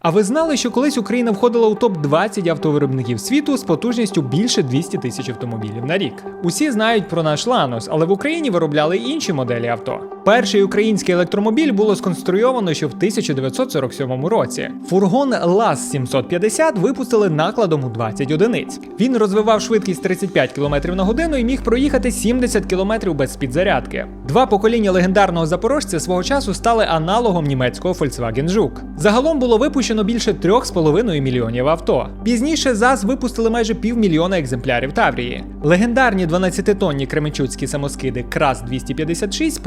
А ви знали, що колись Україна входила у топ-20 автовиробників світу з потужністю більше 200 тисяч автомобілів на рік? Усі знають про наш Ланос, але в Україні виробляли інші моделі авто. Перший український електромобіль було сконструйовано ще в 1947 році. Фургон ЛАЗ 750 випустили накладом у 20 одиниць. Він розвивав швидкість 35 км на годину і міг проїхати 70 км без підзарядки. Два покоління легендарного запорожця свого часу стали аналогом німецького Volkswagen Жук. Загалом було випущено більше 3,5 мільйонів авто. Пізніше ЗАЗ випустили майже півмільйона екземплярів Таврії. Легендарні 12-тонні кременчуцькі самоскиди КРАС 256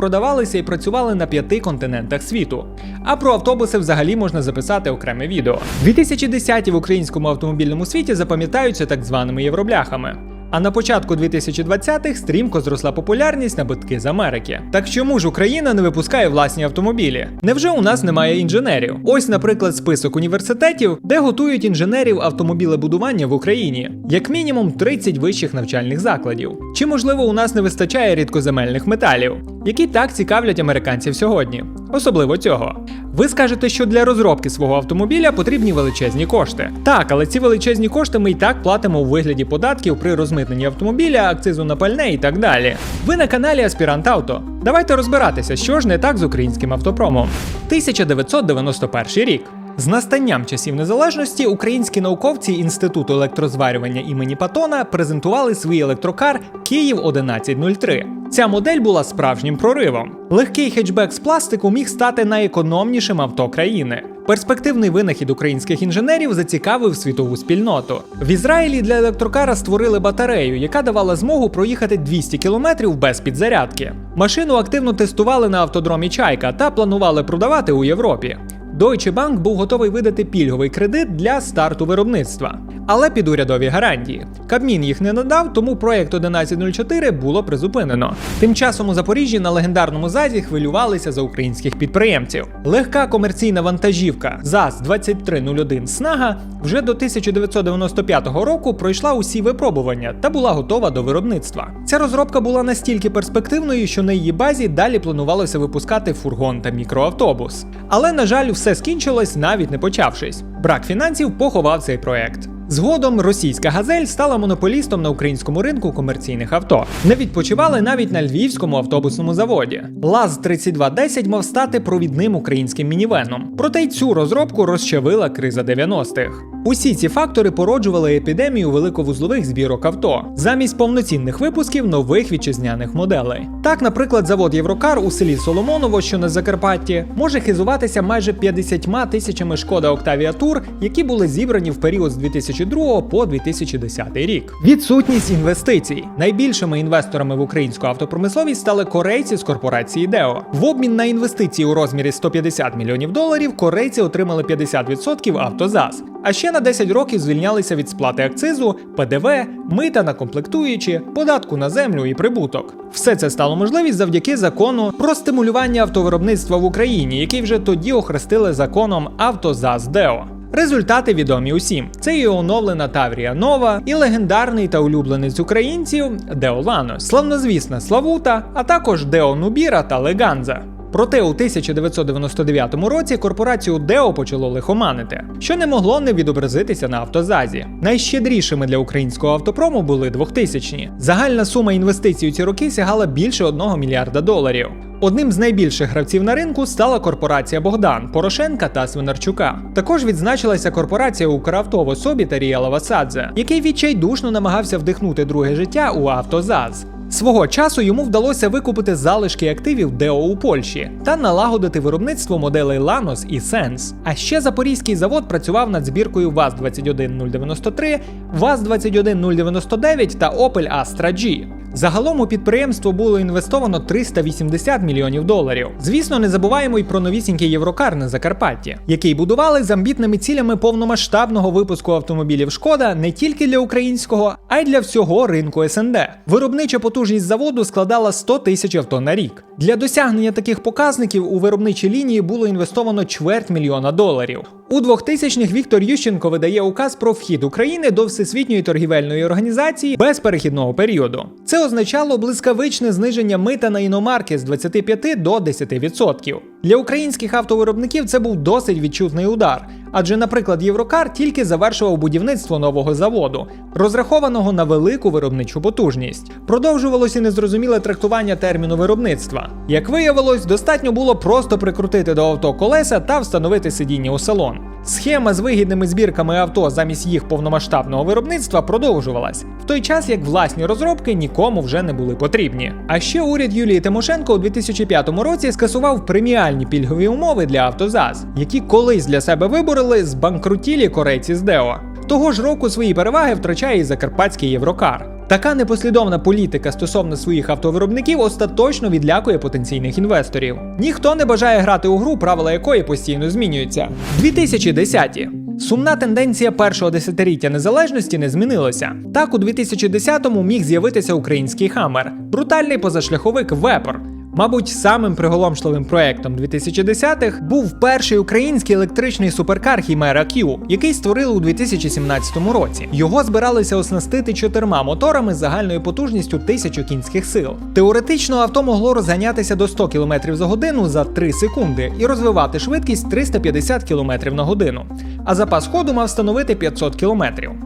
продавалися і працювали на п'яти континентах світу. А про автобуси взагалі можна записати окреме відео. 2010-ті в українському автомобільному світі запам'ятаються так званими євробляхами. А на початку 2020-х стрімко зросла популярність набитки з Америки. Так чому ж Україна не випускає власні автомобілі? Невже у нас немає інженерів? Ось, наприклад, список університетів, де готують інженерів автомобілебудування в Україні, як мінімум 30 вищих навчальних закладів. Чи можливо у нас не вистачає рідкоземельних металів, які так цікавлять американців сьогодні? Особливо цього. Ви скажете, що для розробки свого автомобіля потрібні величезні кошти. Так, але ці величезні кошти ми й так платимо у вигляді податків при розмитненні автомобіля, акцизу на пальне і так далі. Ви на каналі Аспірант Авто. Давайте розбиратися, що ж не так з українським автопромом. 1991 рік. З настанням часів незалежності українські науковці Інституту електрозварювання імені Патона презентували свій електрокар Київ 1103. Ця модель була справжнім проривом. Легкий хетчбек з пластику міг стати найекономнішим авто країни. Перспективний винахід українських інженерів зацікавив світову спільноту. В Ізраїлі для електрокара створили батарею, яка давала змогу проїхати 200 кілометрів без підзарядки. Машину активно тестували на автодромі Чайка та планували продавати у Європі. Deutsche Bank був готовий видати пільговий кредит для старту виробництва, але під урядові гарантії. Кабмін їх не надав, тому проект 1104 було призупинено. Тим часом у Запоріжжі на легендарному ЗАЗі хвилювалися за українських підприємців. Легка комерційна вантажівка ЗАЗ 2301 Снага вже до 1995 року пройшла усі випробування та була готова до виробництва. Ця розробка була настільки перспективною, що на її базі далі планувалося випускати фургон та мікроавтобус. Але, на жаль, все скінчилось навіть не почавшись. Брак фінансів поховав цей проект. Згодом російська газель стала монополістом на українському ринку комерційних авто. Не відпочивали навіть на львівському автобусному заводі. ЛАЗ 3210 мав стати провідним українським мінівеном. Проте й цю розробку розчавила криза 90-х. Усі ці фактори породжували епідемію великовузлових збірок авто замість повноцінних випусків нових вітчизняних моделей. Так, наприклад, завод Єврокар у селі Соломоново, що на Закарпатті, може хизуватися майже 50 тисячами шкода Octavia Tour, які були зібрані в період з 2002 по 2010 рік. Відсутність інвестицій. Найбільшими інвесторами в українську автопромисловість стали корейці з корпорації Део. В обмін на інвестиції у розмірі 150 мільйонів доларів корейці отримали 50% автозаз. А ще на 10 років звільнялися від сплати акцизу, ПДВ, мита на комплектуючі, податку на землю і прибуток. Все це стало можливість завдяки закону про стимулювання автовиробництва в Україні, який вже тоді охрестили законом Автозаз Део. Результати відомі усім. Це і оновлена Таврія Нова, і легендарний та улюбленець українців Деолано, славнозвісна Славута, а також Део Нубіра та Леганза. Проте у 1999 році корпорацію Део почало лихоманити, що не могло не відобразитися на автозазі. Найщедрішими для українського автопрому були 2000-ні. Загальна сума інвестицій у ці роки сягала більше 1 мільярда доларів. Одним з найбільших гравців на ринку стала корпорація Богдан, Порошенка та Свинарчука. Також відзначилася корпорація Укравто в особі Тарія Лавасадзе, який відчайдушно намагався вдихнути друге життя у автозаз. Свого часу йому вдалося викупити залишки активів Део у Польщі та налагодити виробництво моделей Lanos і Sense. А ще Запорізький завод працював над збіркою ВАЗ-21093, ВАЗ-21099 та Opel Astra G. Загалом у підприємство було інвестовано 380 мільйонів доларів. Звісно, не забуваємо й про новісінький Єврокар на Закарпатті, який будували з амбітними цілями повномасштабного випуску автомобілів Шкода не тільки для українського, а й для всього ринку СНД. Виробнича потужність заводу складала 100 тисяч авто на рік. Для досягнення таких показників у виробничі лінії було інвестовано чверть мільйона доларів. У 2000-х Віктор Ющенко видає указ про вхід України до Всесвітньої торгівельної організації без перехідного періоду. Це означало блискавичне зниження мита на іномарки з 25 до 10%. Для українських автовиробників це був досить відчутний удар, адже, наприклад, Єврокар тільки завершував будівництво нового заводу, розрахованого на велику виробничу потужність. Продовжувалося незрозуміле трактування терміну виробництва. Як виявилось, достатньо було просто прикрутити до авто колеса та встановити сидіння у салон. Схема з вигідними збірками авто замість їх повномасштабного виробництва продовжувалась, в той час як власні розробки нікому вже не були потрібні. А ще уряд Юлії Тимошенко у 2005 році скасував преміальні пільгові умови для автозаз, які колись для себе виборили збанкрутілі корейці з Део. Того ж року свої переваги втрачає і закарпатський Єврокар. Така непослідовна політика стосовно своїх автовиробників остаточно відлякує потенційних інвесторів. Ніхто не бажає грати у гру, правила якої постійно змінюються. 2010-ті. Сумна тенденція першого десятиліття незалежності не змінилася. Так, у 2010-му міг з'явитися український хамер, брутальний позашляховик Вепер. Мабуть, самим приголомшливим проектом 2010-х був перший український електричний суперкар Chimera Q, який створили у 2017 році. Його збиралися оснастити чотирма моторами з загальною потужністю 1000 кінських сил. Теоретично авто могло розганятися до 100 км за годину за 3 секунди і розвивати швидкість 350 км на годину. А запас ходу мав становити 500 км.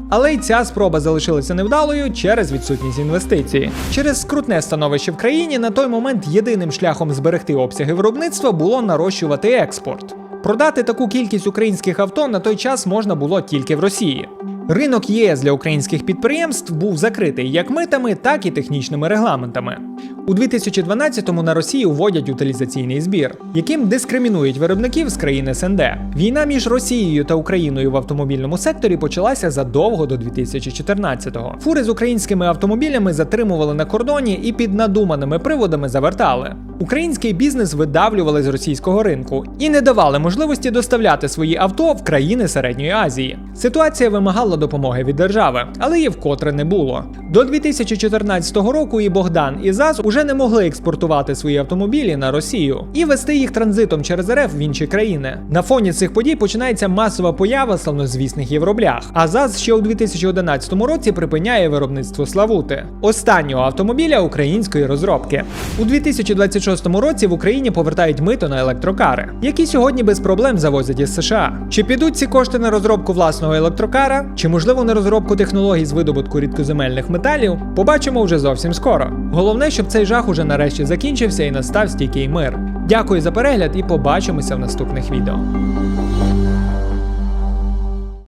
Але й ця спроба залишилася невдалою через відсутність інвестиції. Через скрутне становище в країні на той момент єдиним шляхом зберегти обсяги виробництва було нарощувати експорт. Продати таку кількість українських авто на той час можна було тільки в Росії. Ринок ЄС для українських підприємств був закритий як митами, так і технічними регламентами. У 2012-му на Росії вводять утилізаційний збір, яким дискримінують виробників з країн СНД. Війна між Росією та Україною в автомобільному секторі почалася задовго до 2014-го. Фури з українськими автомобілями затримували на кордоні і під надуманими приводами завертали. Український бізнес видавлювали з російського ринку і не давали можливості доставляти свої авто в країни Середньої Азії. Ситуація вимагала допомоги від держави, але її вкотре не було. До 2014 року і Богдан і ЗАЗ уже не могли експортувати свої автомобілі на Росію і вести їх транзитом через РФ в інші країни. На фоні цих подій починається масова поява славнозвісних євроблях. А ЗАЗ ще у 2011 році припиняє виробництво Славути, останнього автомобіля української розробки. У 2026 році в Україні повертають мито на електрокари, які сьогодні без проблем завозять із США. Чи підуть ці кошти на розробку власного електрокара, чи можливо на розробку технологій з видобутку рідкоземельних металів, побачимо вже зовсім скоро. Головне, щоб цей жах уже нарешті закінчився і настав стійкий мир. Дякую за перегляд і побачимося в наступних відео.